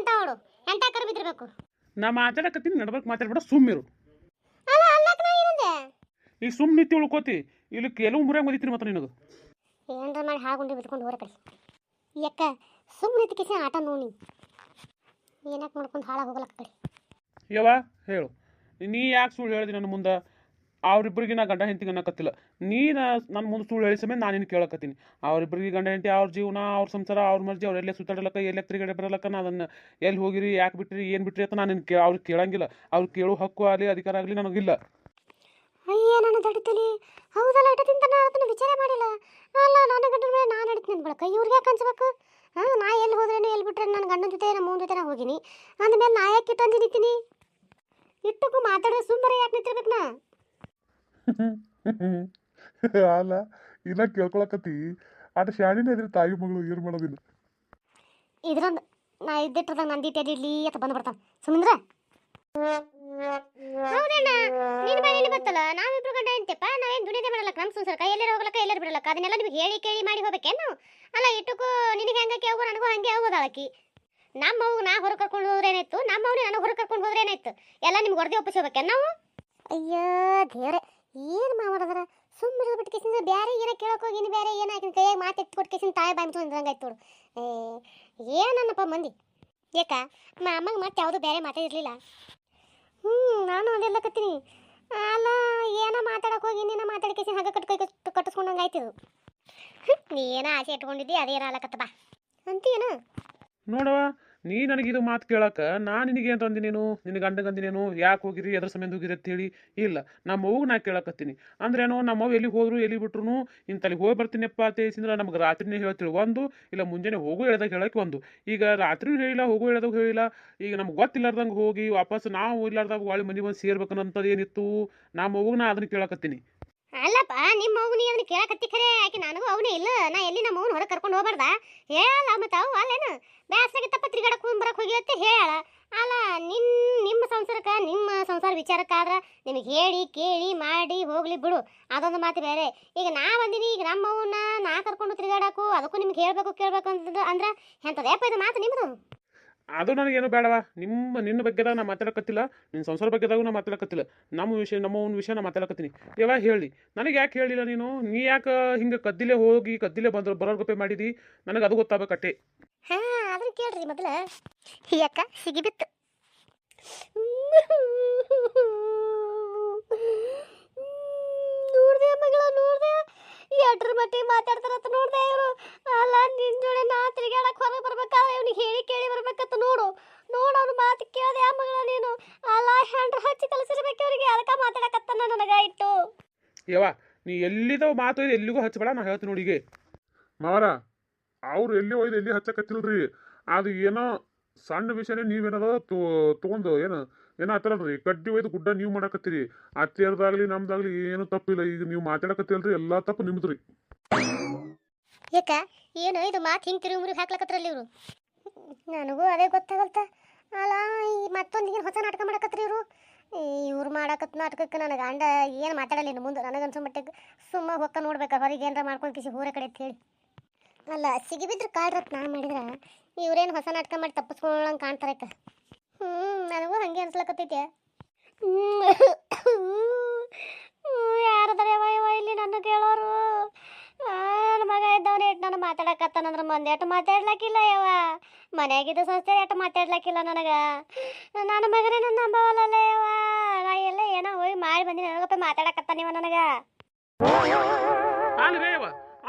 ಎಂತ ಅವಳು. ಎಂತ ಕರು ಬಿದ್ದಿರ್ಬೇಕು ನಾ ಮಾತಾಡಕತ್ತೀನಿ ನಡ್ಬೇಕು ಮಾತಾಡ್ಬೇಡ ಸುಮ್ಮಿರು ಅಲ್ಲ ಅಲ್ಲಕ್ ನಾ ಏನಂದೆ? ಈ ಸುಮ್ ನಿಂತು ಉಳ್ಕೋತಿ ಇಲ್ಲಿ ಕೆಲವು ಮುರಿಯಾಗ ಮದಿತ್ರಿ ಮತ್ತೆ ನಿನಗೆ. ಏನ್ರ ಮಾಡಿ ಹಾಗುಂಡಿ ಬಿದ್ಕೊಂಡು ಹೋರ ಕಡೆ. ಯಾಕ ಸುಮ್ಮನೆ ತಿಕ್ಕಿಸಿ ಆಟ ನೋಡಿ. ಏನಕ್ಕೆ ಮಾಡ್ಕೊಂಡು ಹಾಳಾಗಿ ಹೋಗಲಕ್ಕ ಕಡೆ. ಯವ್ವ ಹೇಳು. ನೀ ಯಾಕೆ ಸುಳ್ಳು ಹೇಳಿದಿ ನನ್ನ ಮುಂದೆ? ಅವ್ರಿಬ್ರಿಗೆ ನಾ ಗಂಡ ಹೆಂಡತಿ ಅನ್ನಕತ್ತಿಲ್ಲ. ನೀ ನನ್ನ ಮುಂದೆ ಸುಳ್ಳು ಹೇಳಿ ಸಮೇತ ನಾನು ನಿನ್ನ ಕೇಳಕತ್ತೀನಿ. ಅವ್ರಿಬ್ರಿಗೆ ಗಂಡ ಹೆಂಡತಿ, ಅವ್ರ ಜೀವನ, ಅವ್ರ ಸಂಸಾರ, ಅವ್ರ ಮರ್ಜಿ ಅವ್ರು ಎಲ್ಲೇ ಸುತ್ತಾಡಲಕ್ಕ, ಎಲ್ಲೇ ತಿರುಗಡೆ ಬರಲಕ್ಕ, ನಾ ಅದನ್ನು ಎಲ್ಲಿ ಹೋಗಿರಿ, ಯಾಕೆ ಬಿಟ್ರಿ, ಏನು ಬಿಟ್ರಿ ಅಂತ ನಾನು ನಿನ್ನ ಕೇ ಅವ್ರಿಗೆ ಕೇಳಂಗಿಲ್ಲ. ಅವ್ರು ಕೇಳೋ ಹಕ್ಕು ಆಗಲಿ, ಅಧಿಕಾರ ಆಗಲಿ ನನಗಿಲ್ಲ. ಅಯ್ಯ, ನನ್ನ ದಡಿತಲಿ ಹೌದಲ್ಲ ಇಟ ನಾನು ಅದನ್ನು ವಿಚಾರ ಮಾಡಿಲ್ಲ. ಅಲ್ಲ, ನನ್ನ ಗಂಡನ ಮೇಲೆ ನಾನು ನಡೀತೀನಿ ಅಂದ್ಬಿಡಕ್ಕ. ಇವ್ರಿಗೆ ಯಾಕೆ ಅನ್ಸ್ಬೇಕು? ಹಾಂ, ನಾ ಎಲ್ಲಿ ಹೋದ್ರೇನು, ಎಲ್ಲಿ ಬಿಟ್ರೆ ನನ್ನ ಗಂಡನ ಜೊತೆ ನಮ್ಮ ಮೂನ್ ಜೊತೆ ಹೋಗಿನಿ. ಅಂದಮೇಲೆ ನಾ ಯಾಕೆ ಇಟ್ಟು ಅಂದು ನಿಂತೀನಿ? ಇಟ್ಟಕ್ಕೂ ಮಾತಾಡಿದ್ರೆ ಸುಮ್ಮನೆ ಯಾಕೆ ನಿಂತಿರ್ಬೇಕು ನಾ? ಅಲ್ಲ ಇಲ್ಲ ಕೇಳ್ಕೊಳಕತ್ತಿ. ಆಟ ಶಾಣಿನ ಇದ್ರಿ ತಾಯಿ ಮಗಳು ಏನು ಮಾಡೋದಿಲ್ಲ ಇದ್ರೊಂದು ನಾ ಇದ್ದಿಟ್ಟದಾಗ ನಂದಿ ಇಲ್ಲಿ ಅಂತ ಬಂದು ಬರ್ತಾನೆ ಸುಮಂದ್ರ ಹೌದಣ್ಣ ನಿನ್ನ ಮನೇಲಿ ಬತ್ತಲ್ಲ? ನಾವಿಬ್ರು ಗಂಡ ಹೆಂಡ್ತಿಪ್ಪ ನಾವೇನು ದುಡಿದೆ ಮಾಡಲ್ಲ ನಮ್ಮ ಸಂಸಾರಕ್ಕ ಎಲ್ಲರೂ ಹೋಗ್ಲಕ್ಕ ಎಲ್ಲರೂ ಬಿಡಲಕ್ಕ ಅದನ್ನೆಲ್ಲ ನಿಮ್ಗೆ ಹೇಳಿ ಕೇಳಿ ಮಾಡಿ ಹೋಗ್ಬೇಕೇನು? ಅಲ್ಲ ಇಟ್ಟಕ್ಕೂ ನಿನಗೆ ಹೆಂಗಕ್ಕೆ ಹೋಗೋ ನನಗೂ ಹಂಗೆ ಆಗೋದಾಳಕಿ ನಮ್ಮ ಅವ್ಗ ನಾ ಹೊರ ಕರ್ಕೊಂಡು ಹೋದ್ರೆ ಏನಾಯ್ತು ನಮ್ಮ ಅವ್ನು ನನಗೆ ಹೊರ ಕರ್ಕೊಂಡು ಹೋದ್ರೆ ಏನಾಯ್ತು ಎಲ್ಲ ನಿಮ್ಗೆ ಹೊರದೆ ಒಪ್ಪಿಸ್ಕೋಬೇಕೇನು ನಾವು? ಅಯ್ಯೋ ದೇವ್ರೆ ಏನು ಮಾಡೋದ್ರ ಸುಮ್ಮನೆ ಬಿಟ್ಟು ಕೇಸಿಂದ ಬೇರೆ ಏನೋ ಕೇಳೋಕೆ ಹೋಗಿ, ಇನ್ನು ಬೇರೆ ಏನೋ ಆಕಿನ ಕೈಯಾಗ ಮಾತು ಕೊಟ್ಟು ಕಿಸಿನ ತಾಯಿ ಬಾಯಿ ಅಂದ್ರಂಗಾಯ್ತು ನೋಡು. ಏನನ್ನಪ್ಪ ಮಂದಿ? ಯಾಕ? ಅಮ್ಮಂಗೆ ಮತ್ತೆ ಯಾವುದೂ ಬೇರೆ ಮಾತಾಡಿರಲಿಲ್ಲ ಹ್ಞೂ ನಾನು ಅದೆಲ್ಲಕತ್ತೀನಿ ಅಲ್ಲ, ಏನೋ ಮಾತಾಡಕ್ಕೆ ಹೋಗಿ ಮಾತಾಡಿ ಮಾತಾಡ್ಕೇಸಿ ಹಾಗೆ ಕಟ್ ಕೈ ಕಟ್ ಕಟ್ಟಿಸ್ಕೊಂಡಂಗೆ ಆಯ್ತಿದು ನೀ ಏನೋ ಆಸೆ ಇಟ್ಕೊಂಡಿದ್ದಿ, ಅದೇನೋ ಅಲ್ಲಕತ್ತ ಬಾ. ಅಂತೀಯನ? ನೋಡವ ನೀ ನನಗಿದು ಮಾತು ಕೇಳಕ್ಕೆ ನಾ ನಿನಗೆ ಅಂತ ಅಂದಿ ನೀನು? ನಿನ್ನ ಗಂಡಗಂದಿನೇನು ಯಾಕೆ ಹೋಗಿರಿ? ಎದ್ರ ಸಮಯ ಹೋಗಿರಿ ಅಂತೇಳಿ ಇಲ್ಲ, ನಮ್ಮ ಅವ್ಗೆ ನಾ ಕೇಳಕತ್ತೀನಿ. ಏನೋ ನಮ್ಮ ಅವ್ವ ಎಲ್ಲಿ ಹೋದ್ರು ಎಲ್ಲಿ ಬಿಟ್ರು ಇಂತಲ್ಲಿ ಹೋಗಿ ಬರ್ತೀನಪ್ಪ ಅಂತ ನಮಗೆ ರಾತ್ರಿನೇ ಹೇಳ್ತೀವಿ ಒಂದು, ಇಲ್ಲ ಮುಂಜಾನೆ ಹೋಗು ಹೇಳ್ದಾಗ ಹೇಳಕ್ಕೆ ಒಂದು. ಈಗ ರಾತ್ರಿ ಹೇಳಿಲ್ಲ, ಹೋಗು ಹೇಳ್ದಾಗ ಹೇಳಿಲ್ಲ. ಈಗ ನಮ್ಗೆ ಗೊತ್ತಿಲ್ಲಾರ್ದಂಗೆ ಹೋಗಿ ವಾಪಸ್ ನಾವು ಇಲ್ಲಾರ್ದಾಗ ಒಳ್ಳೆ ಮನೆ ಬಂದು ಸೇರ್ಬೇಕನ್ನೋಂಥದ್ದು ಏನಿತ್ತು? ನಮ್ಮ ಅವ್ಗೆ ನಾ ಅದನ್ನ ಕೇಳಕತ್ತೀನಿ. ಅಲ್ಲಪ್ಪ, ನಿಮ್ಮ ಮಗು ನೀ ಅದನ್ನ ಕೇಳಕತ್ತಿ ಖರೆ ಆಕೆ ನನಗೂ ಅವನೇ ಇಲ್ಲ. ನಾ ಎಲ್ಲಿ ನಮ್ಮ ಮಗನ ಹೊರಗೆ ಕರ್ಕೊಂಡು ಹೋಗ್ಬಾರ್ದ? ಹೇಳಲ್ಲ ಮತ್ತು ಅವು ಅಲ್ಲೇನು? ಬ್ಯಾಸಾಗಿತ್ತಪ್ಪ ತಿರ್ಗಾಡಕ್ಕೆ ಕುಂಬರಕ್ಕೆ ಹೋಗಿ ಅಂತ ಹೇಳ. ಅಲ್ಲ, ನಿನ್, ನಿಮ್ಮ ಸಂಸಾರಕ್ಕೆ, ನಿಮ್ಮ ಸಂಸಾರ ವಿಚಾರಕ್ಕಾದ್ರೆ ನಿಮಗೆ ಹೇಳಿ, ಕೇಳಿ, ಮಾಡಿ, ಹೋಗಲಿ ಬಿಡು. ಅದೊಂದು ಮಾತು ಬೇರೆ. ಈಗ ನಾ ಬಂದೀನಿ, ಈಗ ನಮ್ಮ ಅವನ್ನ ನಾ ಕರ್ಕೊಂಡು ತಿರ್ಗಾಡಕ್ಕೂ, ಅದಕ್ಕೂ ನಿಮ್ಗೆ ಹೇಳಬೇಕು, ಕೇಳಬೇಕು ಅಂತಂದ್ರೆ ಅಂದ್ರೆ ಎಂಥದೇಪ್ಪ ಇದು ಮಾತು ನಿಮ್ಮದು ಅದು ನನಗೇನು ಬೇಡವ? ನಿಮ್ಮ, ನಿನ್ನ ಬಗ್ಗೆದಾಗ ನಾ ಮಾತಾಡಕತ್ತಿಲ್ಲ. ನಿನ್ನ ಸಂಸಾರ ಬಗ್ಗೆದಾಗೂ ನಾ ಮಾತಾಡಕತ್ತಿಲ್ಲ. ನಮ್ಮ ವಿಷಯ, ನಮ್ಮ ಒಂದು ವಿಷಯ ನಾ ಮಾತಾಡಕತ್ತೀನಿ. ಯಾವಾಗ ಹೇಳಿ. ನನಗೆ ಯಾಕೆ ಹೇಳಿಲ್ಲ ನೀನು? ನೀ ಯಾಕೆ ಹಿಂಗೆ ಕದ್ದಿಲೆ ಹೋಗಿ, ಕದ್ದಿಲೆ ಬಂದ್ರು ಬರೋರ್ಗಪ್ಪೆ ಮಾಡಿದಿ? ನನಗೆ ಅದು ಗೊತ್ತಾಗಬೇಕಟ್ಟೆ ಹಾ ಕೇಳ್ರಿ ಮೊದಲ. ಯಾಕ? ಸಿಗಿಬಿತ್ತು ನೋಡ್ದೆ ಮಗಳ ಎಟ್ರ ಮಟ್ಟಿಗೆ ಮಾತಾಡ್ತಾರಂತ ನೋಡ್ದೆ ಇವರು. ಅಲ್ಲ, ನಿನ್ ಜೋಡಿ ನಾ ತಿರುಗಾಡಕ್ ಹೊರಗೆ ಬರ್ಬೇಕಾದ್ರೆ ಇವ್ನಿಗೆ ಹೇಳಿ ಕೇಳಿ ಬರ್ಬೇಕಂತ ನೋಡು. ನೋಡು ಅವ್ನ ಮಾತು ಕೇಳದೆ ಆ ಮಗಳ ನೀನು. ಅಲ್ಲ ಹ್ಯಾಂಡ್ರ ಹಚ್ಚಿ ಕಲಿಸಿರ್ಬೇಕು ಅವ್ರಿಗೆ ಅದಕ್ಕೆ ಮಾತಾಡಕತ್ತಾನ ನನಗ ಇಟ್ಟು. ಯವ್ವ, ನೀ ಎಲ್ಲಿದೋ ಮಾತು ಇದೆ ಎಲ್ಲಿಗೂ ಹಚ್ಚಬೇಡ, ನಾ ಹೇಳ್ತೀನಿ ನೋಡಿಗೆ ಮಾವರ, ಅವ್ರು ಎಲ್ಲಿ ಒಯ್ದು ಎಲ್ಲಿ ಹಚ್ಚಕತ್ತಿಲ್ರಿ? ಅದು ಏನೋ ಸಣ್ಣ ವಿಷಯನೇ ನೀವೇನದ ತೊಗೊಂಡು ಏನು, ಏನೋ ಆತರಲ್ರಿ ಕಡ್ಡಿ ಒಯ್ದು ಗುಡ್ಡ ನೀವು ಮಾಡಕತ್ತೀರಿ. ಅತ್ತಿಯರ್ದಾಗ್ಲಿ ನಮ್ದಾಗ್ಲಿ ಏನು ತಪ್ಪಿಲ್ಲ. ಈಗ ನೀವು ಮಾತಾಡಕತ್ತಿಲ್ರಿ ಎಲ್ಲಾ ತಪ್ಪು ನಿಮ್ದ್ರಿ. ಏಕ? ಏನು ಇದು ಮಾತು ಹಿಂಗೆ ತಿರುಗಿ ಮುರುಗಿ ಹಾಕ್ಲಕತ್ರಲ್ಲ ಇವರು? ನನಗೂ ಅದೇ ಗೊತ್ತಾಗಲ್ತ. ಅಲ್ಲ ಈ ಮತ್ತೊಂದು ಏನು ಹೊಸ ನಾಟಕ ಮಾಡಕತ್ರಿ ಇವರು? ಇವ್ರು ಮಾಡಕತ್ ನಾಟಕಕ್ಕೆ ನನಗೆ ಗಂಡ ಏನು ಮಾತಾಡಲ್ಲ ಇನ್ನು ಮುಂದೆ. ನನಗನ್ಸೋ ಮಟ್ಟಿಗೆ ಸುಮ್ಮ ಹೊಕ್ಕ ನೋಡ್ಬೇಕು. ಹೊರಗೆ ಏನಾರ ಮಾಡ್ಕೊಂಡು ಕಿಸಿ ಹೋರ ಕಡೆ ಅಂತ ಹೇಳಿ. ಅಲ್ಲ, ಸಿಗಿಬಿದ್ರೆ ಕಾಡ್ರತ್ ನಾ ಮಾಡಿದ್ರೆ? ಇವ್ರೇನು ಹೊಸ ನಾಟಕ ಮಾಡಿ ತಪ್ಪಿಸ್ಕೊಳ್ಳಂಗೆ ಕಾಣ್ತಾರಕ್ಕ ಹ್ಞೂ ನನಗೂ ಹಂಗೆ ಅನ್ಸ್ಲಕತ್ತೈತೆ. ಯಾರದಾರ ಇಲ್ಲಿ ನನ್ನ ಕೇಳೋರು? ನನ್ನ ಮಗ ಇದ್ದವನು ಇಟ್ಟು ನಾನು ಮಾತಾಡಕತ್ತಾನಂದ್ರೆ ಮಂದಿ ಎಟ್ಟು ಮಾತಾಡ್ಲಕ್ಕಿಲ್ಲ ಯವ ಮನ್ಯಾಗಿದ್ದ ಸಂಸ್ಥೆ ಎಟ್ಟು ಮಾತಾಡ್ಲಕ್ಕಿಲ್ಲ ನನಗೆ. ನನ್ನ ಮಗನೇ ನನ್ನ ನಂಬವಲ್ಲ ಯವ ನಾ ಎಲ್ಲ ಏನೋ ಹೋಗಿ ಮಾಡಿ ಬಂದಿನಿ. ನನಗಪ್ಪ ಮಾತಾಡಕತ್ತಾನ ಇವ ನನಗೆ.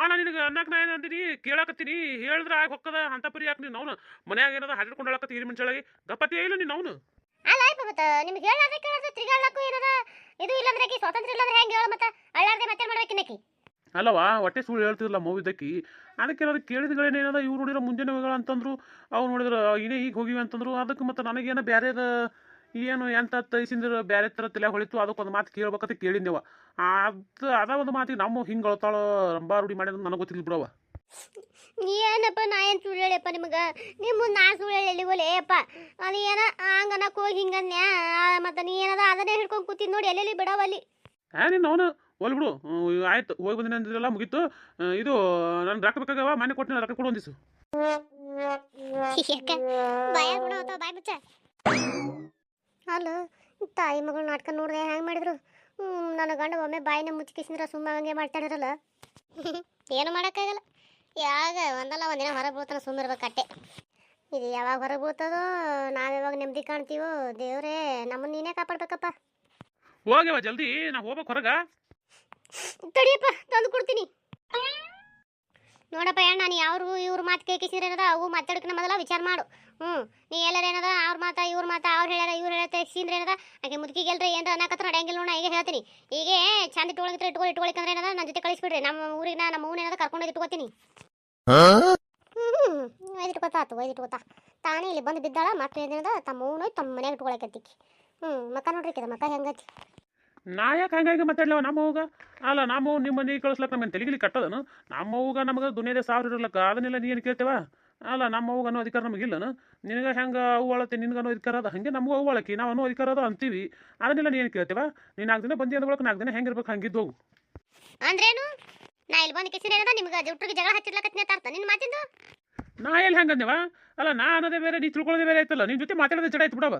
ನಾ ನಿನಗೆ ಅನ್ನಕ್ಕೆ ನಾ ಏನು ಅಂತೀನಿ ಕೇಳಕತ್ತೀನಿ. ಹೇಳಿದ್ರೆ ಆಗ ಹೊಕ್ಕದ ಅಂತ ಪರಿ ಯಾಕೆ ನೀನು ಅವನು? ಮನ್ಯಾಗ ಏನದ ಹಾಡ್ಕೊಂಡಳಕತ್ತಿ ಹಿರಿ ಮನುಷ್ಯಳಾಗಿ ಗಪ್ಪತಿ ಇಲ್ಲ ನೀನು ಅವನು? ಅಲ್ಲ ಆಯ್ತು ಮತ್ತೆ. ನಿಮ್ಗೆ ಹೇಳಾದ್ರೆ ಕೇಳಿದ್ರೆ ತಿರ್ಗಾಡ್ಲಕ್ಕೂ ಏನದ ಇದು ಇಲ್ಲಂದ್ರೆ ಆಕಿ ಸ್ವಾತಂತ್ರ್ಯ ಇಲ್ಲಂದ್ರೆ ಹೆಂಗೆ ಹೇಳು ಮತ್ತೆ? ಅಳ್ಳಾರ್ದೆ ಮತ್ತೆ ಮಾಡ್ಬೇಕಿನ್ನಕಿ ಅಲ್ಲವಾ ಹೊಟ್ಟೆ ಸುಳ್ಳು ಹೇಳ್ತಿರಲ್ಲ ಮೂವಿದ್ದಕ್ಕಿ ಅದಕ್ಕೆ ಏನಾದ್ರು ಕೇಳಿದ್ಗಳೇನೇನದ ಇವ್ರು ನೋಡಿದ್ರೆ ಮುಂಜಾನೆ ಹೋಗಳ ಅಂತಂದ್ರು ಅವ್ರು ನೋಡಿದ್ರೆ ಇನ್ನೇ ಈಗ ಹೋಗಿವಿ ಅಂತಂದ್ರು. ಅದಕ್ಕೆ ಮತ್ತೆ ನನಗೇನೋ ಬ್ಯಾರೇದ ಏನು ಎಂತ ತೈಸಿಂದ್ರ ಬೇರೆ ಥರ ತಲೆ ಹೊಳಿತು ಅದಕ್ಕೊಂದು ಮಾತು ಕೇಳ್ಬೇಕಂತ ಕೇಳಿದ್ದೆವ ಅದು ಅದ ಒಂದು ಮಾತಿಗೆ ನಮ್ಮ ಹಿಂಗೆ ಅಳ್ತಾಳ ರಂಬಾ ರೂಢಿ ಮಾಡಿದ್ರು ನನಗೆ ಗೊತ್ತಿಲ್ಲ ಬಿಡವ ಏನಪ್ಪ ನಾ ಏನು ಸುಳ್ಳು ಹೇಳಿಯಪ್ಪ ನಿಮಗೆ? ನಿಮ್ಮ ನಾ ಸುಳ್ಳು ಹೇಳಿ ಒಲೆ ಅಪ್ಪ ಅದು ಏನ ಆಂಗನ ಹೋಗಿ ಹಿಂಗನ್ಯಾ ಮತ್ತೆ ನೀ ಏನದ ಅದನ್ನೇ ಹಿಡ್ಕೊಂಡು ಕೂತಿದ್ ನೋಡಿ ಎಲ್ಲೆಲ್ಲಿ ಬಿಡವಲ್ಲಿ ಹಾ ನೀನು ಅವನು ಹೋಲ್ ಬಿಡು. ಆಯ್ತು ಹೋಗಿ ಬಂದಿನ ಅಂದಿರಲ್ಲ ಮುಗೀತು. ಇದು ನಾನು ರೊಕ್ಕ ಬೇಕಾಗವ ಮನೆ ಕೊಟ್ಟಿನ ರೊಕ್ಕ ಕೊಡು ಒಂದಿಸು ಬಾಯ ಬಿಡು ಬಾಯ್ ಮುಚ್ಚ. ಅಲ್ಲ ತಾಯಿ ಮಗಳು ನಾಟಕ ನೋಡಿದೆ ಹೆಂಗೆ ಮಾಡಿದ್ರು? ನನ್ನ ಗಂಡ ಒಮ್ಮೆ ಬಾಯಿನ ಮುಚ್ಚಿಕಿಸಿದ್ರೆ ಸುಮ್ಮನೆ ಹಂಗೆ ಮಾಡ್ತಾಡಿರಲ್ಲ ಏನು ಮಾಡೋಕ್ಕಾಗಲ್ಲ. ಯಾವಾಗ ಒಂದಲ್ಲ ಒಂದಿನ ಹೊರಗೆ ಬೀಳ್ತಾನೆ ಸುಮ್ಮಿರ್ಬೇಕಟ್ಟೆ ಇದು ಯಾವಾಗ ಹೊರಗೆ ಬೀಳ್ತದೋ ನಾವು ಯಾವಾಗ ನೆಮ್ಮದಿ ಕಾಣ್ತೀವೋ ದೇವರೇ ನಮ್ಮನ್ನ ನೀನೇ ಕಾಪಾಡ್ಬೇಕಪ್ಪ. ಹೋಗ್ಯವ ಜಲ್ದಿ ನಾ ಹೋಗ್ಬೇಕು ಹೊರಗ. ತಡಿಯಪ್ಪ ತಂದು ಕೊಡ್ತೀನಿ. ನೋಡಪ್ಪ ಅಣ್ಣ ನಾನು ಯಾವ್ರು ಇವ್ರು ಮಾತು ಕೇಳಿಸಿದ್ರೆ ಏನದ? ಅವು ಮಾತಾಡೋಕೆ ಮೊದಲ ವಿಚಾರ ಮಾಡು. ಹ್ಞೂ ನೀ ಎಲ್ಲರ ತೆಗ್ಸಿಂದ್ರೆ ಏನದ? ಆಕೆ ಮುದುಕಿಗೆ ಎಲ್ರಿ ಏನ್ರ ಅನ್ನಕತ್ರ ನಡೆಯಂಗಿಲ್ಲ ನೋಡ ಈಗ ಹೇಳ್ತೀನಿ. ಈಗ ಚಂದ ಇಟ್ಕೊಳಗಿದ್ರೆ ಇಟ್ಕೊಳ್ಳಿ ಇಟ್ಕೊಳಿಕಂದ್ರೆ ಏನದ? ನನ್ನ ಜೊತೆ ಕಳಿಸ್ಬಿಡ್ರಿ. ನಮ್ಮ ಊರಿಗೆ ನಾ ನಮ್ಮ ಊನ ಏನದ ಕರ್ಕೊಂಡೋಗಿ ಇಟ್ಕೋತೀನಿ. ಹ್ಞೂ ಇಟ್ಕೋತಾ ಆತು ಒಯ್ದು ಇಟ್ಕೋತಾ ತಾನೇ ಇಲ್ಲಿ ಬಂದು ಬಿದ್ದಾಳ ಮತ್ತೆ ಏನದ? ತಮ್ಮ ಊನ ತಮ್ಮ ಮನೆಗೆ ಇಟ್ಕೊಳಕತ್ತಿಕ್ಕಿ ಹ್ಞೂ ಮಕ್ಕ ನೋಡ್ರಿ ಕಿದ ಮಕ್ಕ ಹೆಂಗತಿ ನಾ ಯಾಕೆ ಹಂಗಾಗಿ ಮಾತಾಡ್ಲವ? ನಮ್ಮ ಅವ್ಗ ಅಲ್ಲ ನಮ್ಮ ನಿಮ್ಮ ಮನೆಗೆ ಕಳಿಸ್ಲಕ್ಕ ನಮ್ಮ ತೆಲಿಗಿಲಿ ಕಟ್ಟದನು. ನಮ್ಮ ಅವ್ಗ ನಮಗೆ ದುನಿಯಾದ ಸಾವಿರ ಇರಲಕ್ಕ. ಅದನ್ನೆಲ್ಲ ನೀ ಏನು ಕೇಳ್ತೇವ? ಅಲ್ಲ ನಮ್ಮ ಅನ್ನೋ ಅಧಿಕಾರ ನಮಗಿಲ್ಲನ ನಿನಗೆ ಹೆಂಗೆ ಅವು ಅಳತೆ ನಿನ್ಗೆ ಅನ್ನೋ ಅಧಿಕಾರ ಅದ? ಹಂಗೆ ನಮಗೂ ಅವು ಅಳಕಿ ನಾವು ಅನ್ನೋ ಅಧಿಕಾರ ಅದ ಅಂತೀವಿ. ಅದನ್ನೆಲ್ಲ ನೀನು ಕೇಳ್ತೇವ? ನೀನು ನಾಲ್ಕು ದಿನ ಬಂದಿ ಅಂದ್ಕೊಳಕ್ಕೆ ನಾಲ್ಕು ದಿನ ಹೆಂಗಿರ್ಬೇಕು ಹಂಗಿದ್ದು ಹೋಗು. ಅಂದ್ರೇನು? ನಾ ಇಲ್ಲಿ ಬಂದು ಕಿಸಿನ ಏನದ? ನಿಮ್ಗೆ ಜುಟ್ರಿಗೆ ಜಗಳ ಹಚ್ಚಿರ್ಲಕತ್ತೀನಿ ತಾರ್ತ ನಿನ್ನ ಮಾತಿಂದು? ನಾ ಎಲ್ಲಿ ಹೆಂಗಂದೇವ ಅಲ್ಲ ನಾ ಅನ್ನೋದೇ ಬೇರೆ ನೀ ತಿಳ್ಕೊಳ್ಳೋದೇ ಬೇರೆ ಆಯ್ತಲ್ಲ? ನಿನ್ನ ಜೊತೆ ಮಾತಾಡೋದೇ ಜಡ ಆಯ್ತು ಬಿಡವ.